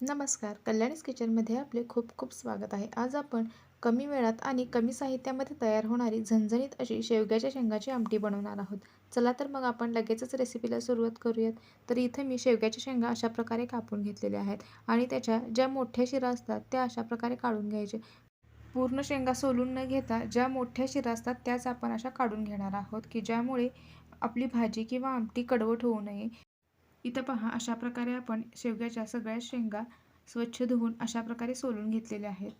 नमस्कार. कल्याणीस किचनमध्ये आपले खूप खूप स्वागत आहे. आज आपण कमी वेळात आणि कमी साहित्यामध्ये तयार होणारी झणझणीत अशी शेवग्याच्या शेंगाची आमटी बनवणार आहोत. चला तर मग आपण लगेचच रेसिपीला सुरुवात करूयात. तर इथं मी शेवग्याच्या शेंगा अशा प्रकारे कापून घेतलेल्या आहेत आणि त्याच्या ज्या मोठ्या शिरा असतात त्या अशा प्रकारे काढून घ्यायचे. पूर्ण शेंगा सोलून न घेता ज्या मोठ्या शिरा असतात त्याच आपण अशा काढून घेणार आहोत की ज्यामुळे आपली भाजी किंवा आमटी कडवट होऊ नये. इथं पहा अशा प्रकारे आपण शेवग्याच्या सगळ्या शेंगा स्वच्छ धुवून अशा प्रकारे सोलून घेतलेल्या आहेत.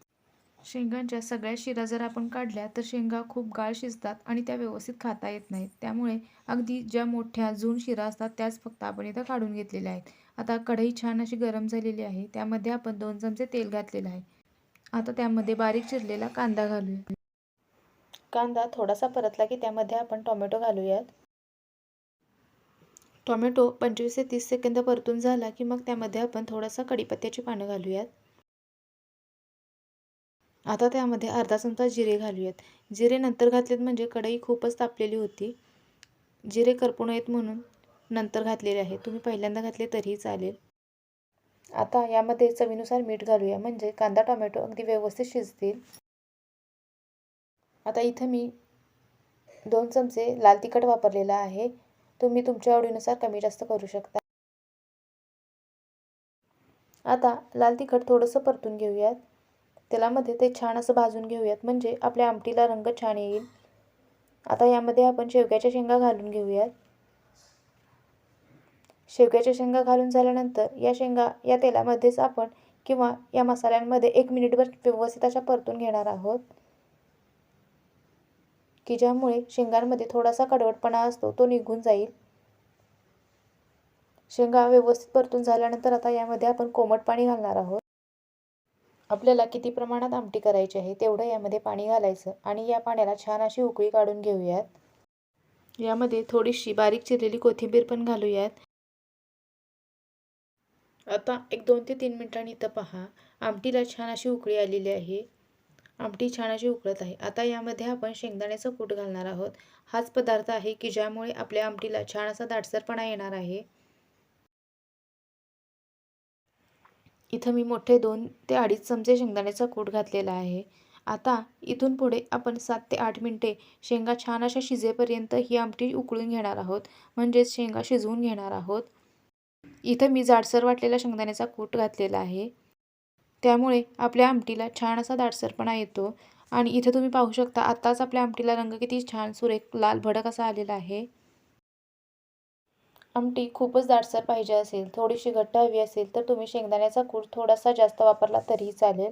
शेंगांच्या सगळ्या शिरा जर आपण काढल्या तर शेंगा खूप गाळ शिजतात आणि त्या व्यवस्थित खाता येत नाहीत. त्यामुळे अगदी ज्या मोठ्या जून शिरा असतात त्याच फक्त आपण इथं काढून घेतलेल्या आहेत. आता कढई छान अशी गरम झालेली आहे. त्यामध्ये आपण दोन चमचे तेल घातलेलं आहे. आता त्यामध्ये बारीक चिरलेला कांदा घालूया. कांदा थोडासा परतला की त्यामध्ये आपण टोमॅटो घालूयात. टोमॅटो पंचवीस ते तीस सेकंद परतून झाला की मग त्यामध्ये आपण थोडासा कढीपत्त्याची पानं घालूयात. आता त्यामध्ये अर्धा चमचा जिरे घालूयात. जिरे नंतर घातलेत म्हणजे कढई खूपच तापलेली होती. जिरे करपू नयेत म्हणून नंतर घातलेले आहे तुम्ही पहिल्यांदा घातले तरीही चालेल. आता यामध्ये चवीनुसार मीठ घालूया. म्हणजे कांदा टोमॅटो अगदी व्यवस्थित शिजतील. आता इथं मी दोन चमचे लाल तिखट वापरलेला आहे. तुम्ही तुमच्या आवडीनुसार कमी जास्त करू शकता. आता लाल तिखट थोडंसं परतून घेऊयात. तेलामध्ये ते छान असं भाजून घेऊयात म्हणजे आपल्या आमटीला रंग छान येईल. आता यामध्ये आपण शेवग्याच्या शेंगा घालून घेऊयात. शेवग्याच्या शेंगा घालून झाल्यानंतर या शेंगा या तेलामध्येच आपण किंवा या मसाल्यांमध्ये एक मिनिटभर व्यवस्थित अशा परतून घेणार आहोत. की ज्यामुळे शेंगांमध्ये थोडासा कडवटपणा असतो तो निघून जाईल. शेंगा व्यवस्थित परतून झाल्यानंतर आता यामध्ये आपण कोमट पाणी घालणार आहोत. आपल्याला किती प्रमाणात आमटी करायची आहे तेवढं यामध्ये पाणी घालायचं आणि या पाण्याला छान अशी उकळी काढून घेऊयात. यामध्ये थोडीशी बारीक चिरलेली कोथिंबीर पण घालूयात. आता एक दोन ते तीन मिनिटांनी इथं पहा. आमटीला छान अशी उकळी आलेली आहे. आमटी छान अशी उकळत आहे. आता यामध्ये आपण शेंगदाण्याचं कूट घालणार आहोत. हाच पदार्थ आहे की ज्यामुळे आपल्या आमटीला छान असा दाटसरपणा येणार आहे. इथं मी मोठे दोन ते अडीच चमचे शेंगदाण्याचा कूट घातलेला आहे. आता इथून पुढे आपण सात ते आठ मिनटे शेंगा छान अशा शिजेपर्यंत ही आमटी उकळून घेणार आहोत. म्हणजेच शेंगा शिजवून घेणार आहोत. इथं मी जाडसर वाटलेला शेंगदाण्याचा कूट घातलेला आहे. त्यामुळे आपल्या आमटीला छान असा दाटसरपणा येतो. आणि इथे तुम्ही पाहू शकता आत्ताच आपल्या आमटीला रंग किती छान सुरेख लाल भडक असा आलेला आहे. आमटी खूपच दाटसर पाहिजे असेल थोडीशी घट्ट हवी असेल तर तुम्ही शेंगदाण्याचा कूट थोडासा जास्त वापरला तरीही चालेल.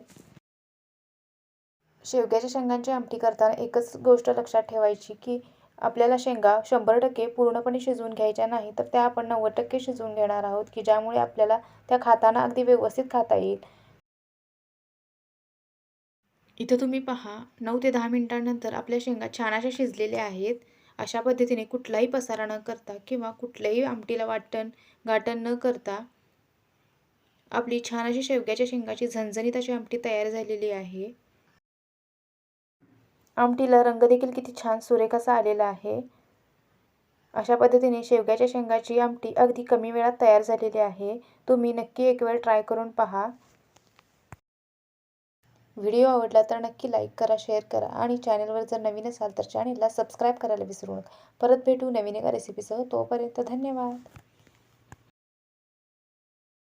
शेवग्याच्या शेंगांची आमटी करताना एकच गोष्ट लक्षात ठेवायची की आपल्याला शेंगा शंभर टक्के पूर्णपणे शिजवून घ्यायच्या नाही तर त्या आपण नव्वद टक्के शिजवून घेणार आहोत की ज्यामुळे आपल्याला त्या खाताना अगदी व्यवस्थित खाता येईल. इथं तुम्ही पहा नऊ ते दहा मिनिटांनंतर आपल्या शेंगा छान अशा शिजलेल्या आहेत. अशा पद्धतीने कुठलाही पसारा न करता किंवा कुठल्याही आमटीला वाटण गाटण न करता आपली छान अशी शेवग्याच्या शेंगाची झणझणीत अशी आमटी तयार झालेली आहे. आमटीला रंग देखील किती छान सुरेख असा आलेला आहे. अशा पद्धतीने शेवग्याच्या शेंगाची आमटी अगदी कमी वेळात तयार झालेली आहे. तुम्ही नक्की एक वेळ ट्राय करून पहा. व्हिडिओ आवडला तर नक्की लाईक करा शेअर करा आणि चॅनलवर जर नवीन असाल तर चॅनलला सबस्क्राईब करायला विसरू नका. परत भेटू नवीन एका रेसिपीसह तोपर्यंत धन्यवाद.